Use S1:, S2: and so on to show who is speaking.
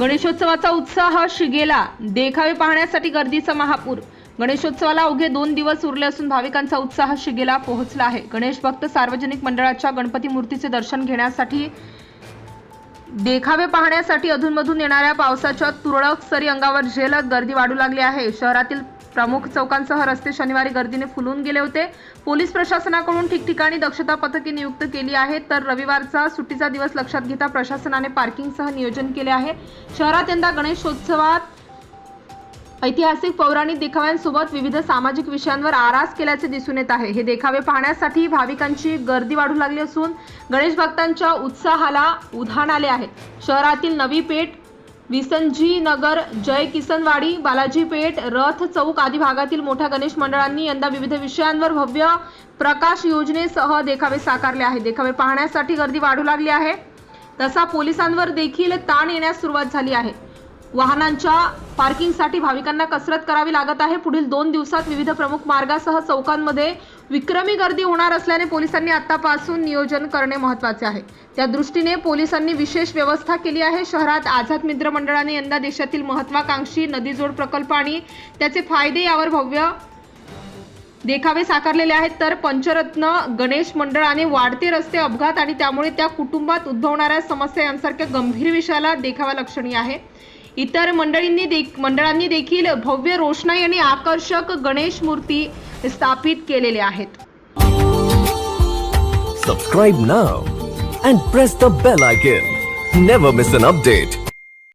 S1: गणेशोत्सवाचा उत्साह शिगेला. देखावे पाहण्यासाठी गर्दीचा महापूर. गणेशोत्सवाला अवघे दोन दिवस उरले असून भाविकांचा उत्साह शिगेला पोहोचला आहे. गणेश भक्त सार्वजनिक मंडळाच्या गणपती मूर्तीचे दर्शन घेण्यासाठी देखावे पाहण्यासाठी अधूनमधून येणाऱ्या पावसाच्या तुरळक सरी अंगावर झेलत गर्दी वाढू लागली आहे. शहरातील प्रमुख चौकांसह रस्ते शनिवारी गर्दीने फुलून गेले होते. पोलीस प्रशासनाकडून ठिकठिकाणी दक्षता पथके नियुक्त केली आहेत. तर रविवारचा सुट्टीचा दिवस लक्षात घेता प्रशासनाने पार्किंगसह नियोजन केले आहे. शहरात यंदा गणेशोत्सवात ऐतिहासिक पौराणिक देखाव्यांसोबत विविध सामाजिक विषयांवर आरास केल्याचे दिसून येत आहे. हे देखावे पाहण्यासाठी भाविकांची गर्दी वाढू लागली असून गणेश भक्तांच्या उत्साहाला उधाण आले आहे. शहरातील नवी पेठ विसंजी नगर जय किसनवाडी बालाजी पेठ रथ चौक आदी भागातील मोठ्या गणेश मंडळांनी यंदा विविध विषयांवर भव्य प्रकाश योजनेसह देखावे साकारले आहे देखावे पाहण्यासाठी गर्दी वाढू लागली आहे. तसा पोलिसांवर देखील ताण येण्यास सुरुवात झाली आहे. वाहनांच्या पार्किंगसाठी भाविकांना कसरत करावी लागत आहे. पुढील दोन दिवसात विविध प्रमुख मार्गासह चौकांमध्ये विक्रमी गर्दी होणार असल्याने पोलिसांनी आतापासून नियोजन करणे महत्त्वाचे आहे. त्या दृष्टीने पोलिसांनी विशेष व्यवस्था केली आहे. शहरात आझाद मित्र मंडळाने यंदा देशातील महत्वाकांक्षी नदीजोड प्रकल्प आणि त्याचे फायदे यावर भव्य देखावे साकारलेले आहेत. तर पंचरत्न गणेश मंडळाने वाढते रस्ते अपघात आणि त्यामुळे त्या कुटुंबात उद्भवणाऱ्या समस्या यांसारख्या गंभीर विषयाला देखावा लक्षणीय आहे. इतर मंडळींनी देख मंडळांनी देखील भव्य रोषणाई आणि आकर्षक गणेश मूर्ती स्थापित केलेले आहेत
S2: subscribe now and press the bell icon never miss an update